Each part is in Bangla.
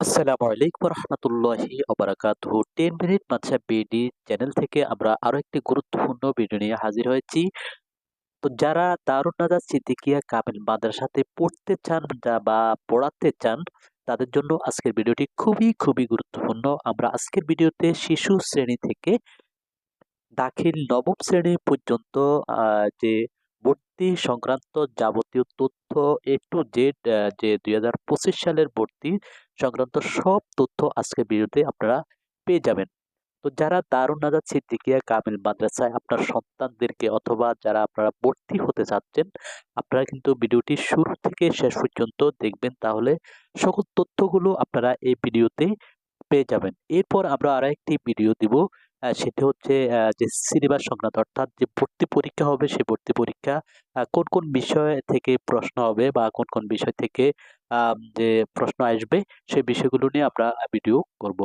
আসসালামু আলাইকুম রহমতুল্লাহি অবরাকাতুহ ten minute Madrasa BD channel থেকে আমরা আরও একটি গুরুত্বপূর্ণ ভিডিও নিয়ে হাজির হয়েছি। তো যারা দারুণ নাজার সিদ্দিকিয়া কামিল মাদ্রাসাতে পড়তে চান বা পড়াতে চান, তাদের জন্য আজকের ভিডিওটি খুবই খুবই গুরুত্বপূর্ণ। আমরা আজকের ভিডিওতে শিশু শ্রেণি থেকে দাখিল নবম শ্রেণি পর্যন্ত যে ভর্তি সংক্রান্ত যাবতীয় তথ্য এ টু জেড যে দুই হাজার পঁচিশ সালের ভর্তি সংক্রান্ত সব তথ্য আজকের ভিডিওতে আপনারা পেয়ে যাবেন। তো যারা দারুণ নাজার সিদ্দিকিয়া কামিল মাদ্রাসায় আপনার সন্তানদেরকে অথবা যারা আপনারা ভর্তি হতে চাচ্ছেন, আপনারা কিন্তু ভিডিওটি শুরু থেকে শেষ পর্যন্ত দেখবেন, তাহলে সকল তথ্যগুলো আপনারা এই ভিডিওতে পেয়ে যাবেন। এরপর আমরা আরও একটি ভিডিও দিব সেটি হচ্ছে যে সিলেবাস সংক্রান্ত, অর্থাৎ যে ভর্তি পরীক্ষা হবে সেই ভর্তি পরীক্ষা কোন কোন বিষয় থেকে প্রশ্ন হবে বা কোন কোন বিষয় থেকে যে প্রশ্ন আসবে, সেই বিষয়গুলো নিয়ে আমরা ভিডিও করব।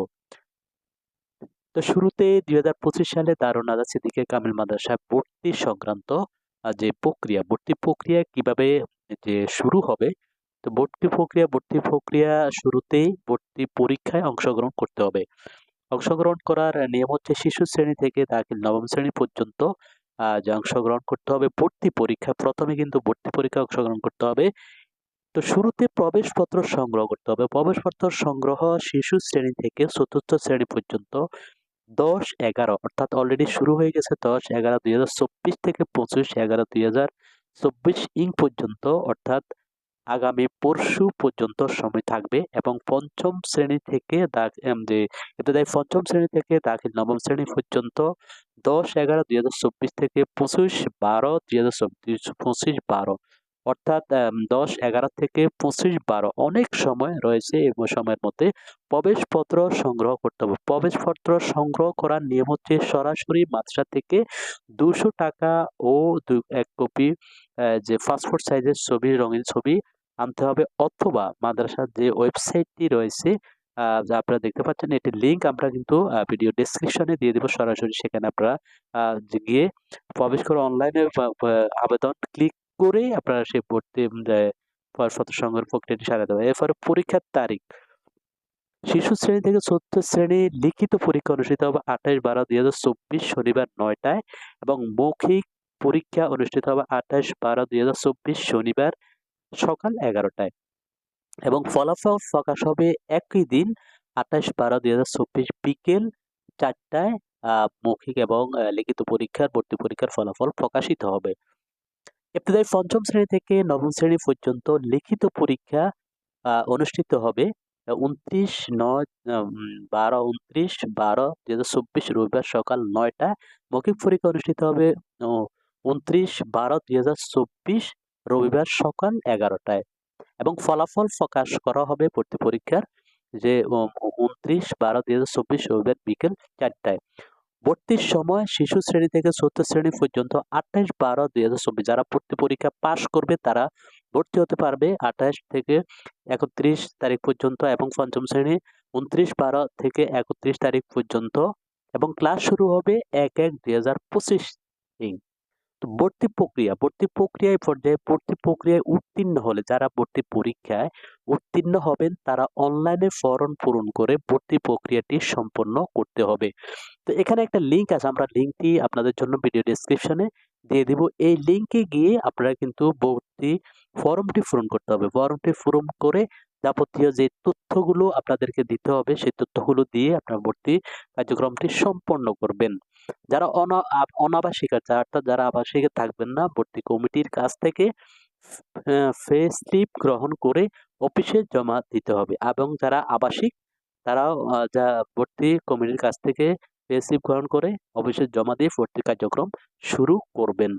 তো শুরুতে দুই হাজার পঁচিশ সালে দারুণ আদা সিদ্দিকে কামিল মাদ্রাসায় ভর্তি সংক্রান্ত যে প্রক্রিয়া, ভর্তি প্রক্রিয়া কীভাবে যে শুরু হবে, তো ভর্তি প্রক্রিয়া ভর্তি প্রক্রিয়া শুরুতেই ভর্তি পরীক্ষায় অংশগ্রহণ করতে হবে। অংশগ্রহণ করার নিয়ম হচ্ছে শিশু শ্রেণি থেকে দাখিল নবম শ্রেণি পর্যন্ত যে অংশগ্রহণ করতে হবে। ভর্তি পরীক্ষা, প্রথমে কিন্তু ভর্তি পরীক্ষায় অংশগ্রহণ করতে হবে। তো শুরুতে প্রবেশপত্র সংগ্রহ করতে হবে। প্রবেশপত্র সংগ্রহ শিশু শ্রেণি থেকে চতুর্থ শ্রেণি পর্যন্ত দশ এগারো, অর্থাৎ অলরেডি শুরু হয়ে গেছে দশ এগারো দুই থেকে পঁচিশ এগারো দুই হাজার চব্বিশ ইং পর্যন্ত, অর্থাৎ আগামী পরশু পর্যন্ত সময় থাকবে এবং পঞ্চম শ্রেণি থেকে যে দেয় পঞ্চম শ্রেণি থেকে দাখিল নবম শ্রেণি পর্যন্ত দশ এগারো দুই হাজার চব্বিশ থেকে পঁচিশ বারো দুই হাজার চব্বিশ, পঁচিশ বারো। অর্থাৎ দশ এগারো থেকে পঁচিশ বারো অনেক সময় রয়েছে এই সময়ের মধ্যে প্রবেশপত্র সংগ্রহ করতে হবে। প্রবেশপত্র সংগ্রহ করার নিয়ম হচ্ছে সরাসরি মাদ্রাসা থেকে দুশো টাকা ও এক কপি যে পাসপোর্ট সাইজের ছবি, রঙিন ছবি আনতে হবে অথবা মাদ্রাসার যে ওয়েবসাইটটি রয়েছে যা আপনারা দেখতে পাচ্ছেন এটির লিঙ্ক আমরা কিন্তু ভিডিও ডেসক্রিপশনে দিয়ে দেবো। সরাসরি সেখানে আপনারা গিয়ে প্রবেশ করে অনলাইনে আবেদন ক্লিক করেই আপনারা সেই ভর্তি উম, সংগ্রহ প্রক্রিয়াটি সারা দেবে এরপরে পরীক্ষার তারিখ। শিশু শ্রেণি থেকে চতুর্থ শ্রেণি লিখিত পরীক্ষা অনুষ্ঠিত হবে আঠাশ বারো দুই হাজার চব্বিশ শনিবার নয়টায় এবং মৌখিক পরীক্ষা অনুষ্ঠিত হবে আঠাশ বারো দুই হাজার চব্বিশ শনিবার সকাল এগারোটায়। এবং ফলাফল প্রকাশ হবে একই দিন, আঠাশ বারো দুই হাজার চব্বিশ বিকেল চারটায় মৌখিক এবং লিখিত পরীক্ষার, ভর্তি পরীক্ষার ফলাফল প্রকাশিত হবে। ইবতদায়ী পঞ্চম শ্রেণি থেকে নবম শ্রেণি পর্যন্ত লিখিত পরীক্ষা অনুষ্ঠিত হবে উনত্রিশ নয় বারো উনত্রিশ বারো দুই হাজার চব্বিশ রবিবার সকাল নয়টায় মৌখিক পরীক্ষা অনুষ্ঠিত হবে উনত্রিশ বারো দুই হাজার চব্বিশ রবিবার সকাল এগারোটায়। এবং ফলাফল প্রকাশ করা হবে ভর্তি পরীক্ষার যে উনত্রিশ বারো দুই হাজার চব্বিশ রবিবার বিকেল চারটায়। ভর্তির সময় শিশু শ্রেণি থেকে চতুর্থ শ্রেণি পর্যন্ত আঠাশ বারো দুই হাজার চব্বিশ। যারা ভর্তি পরীক্ষা পাশ করবে, তারা ভর্তি হতে পারবে আঠাশ থেকে একত্রিশ তারিখ পর্যন্ত এবং পঞ্চম শ্রেণি উনত্রিশ বারো থেকে একত্রিশ তারিখ পর্যন্ত। এবং ক্লাস শুরু হবে এক এক দুই হাজার পঁচিশ তো ভর্তি প্রক্রিয়া, ভর্তি প্রক্রিয়ায় পর্যায়ে ভর্তি প্রক্রিয়ায় উত্তীর্ণ হলে, যারা ভর্তি পরীক্ষায় উত্তীর্ণ হবেন, তারা অনলাইনে ফর্ম পূরণ করে ভর্তি প্রক্রিয়াটি সম্পন্ন করতে হবে। তো এখানে একটা লিঙ্ক আছে, আমরা লিঙ্কটি আপনাদের জন্য ভিডিও ডেসক্রিপশনে দিয়ে দিব। এই লিঙ্কে গিয়ে আপনারা কিন্তু ভর্তি ফর্মটি পূরণ করতে হবে। ফর্মটি পূরণ করে যাবতীয় যে তথ্যগুলো আপনাদেরকে দিতে হবে, সেই তথ্যগুলো দিয়ে আপনার ভর্তি কার্যক্রমটি সম্পন্ন করবেন। যারা অনাবাসিক আছে, অর্থাৎ যারা আবাসিকে থাকবেন না, ভর্তি কমিটির কাছ থেকে ফে স্লিপ গ্রহণ করে অফিসে জমা দিতে হবে এবং যারা আবাসিক, তারাও যা ভর্তি কমিটির কাছ থেকে পে স্লিপ গ্রহণ করে অফিসে জমা দিয়ে ভর্তি কার্যক্রম শুরু করবেন।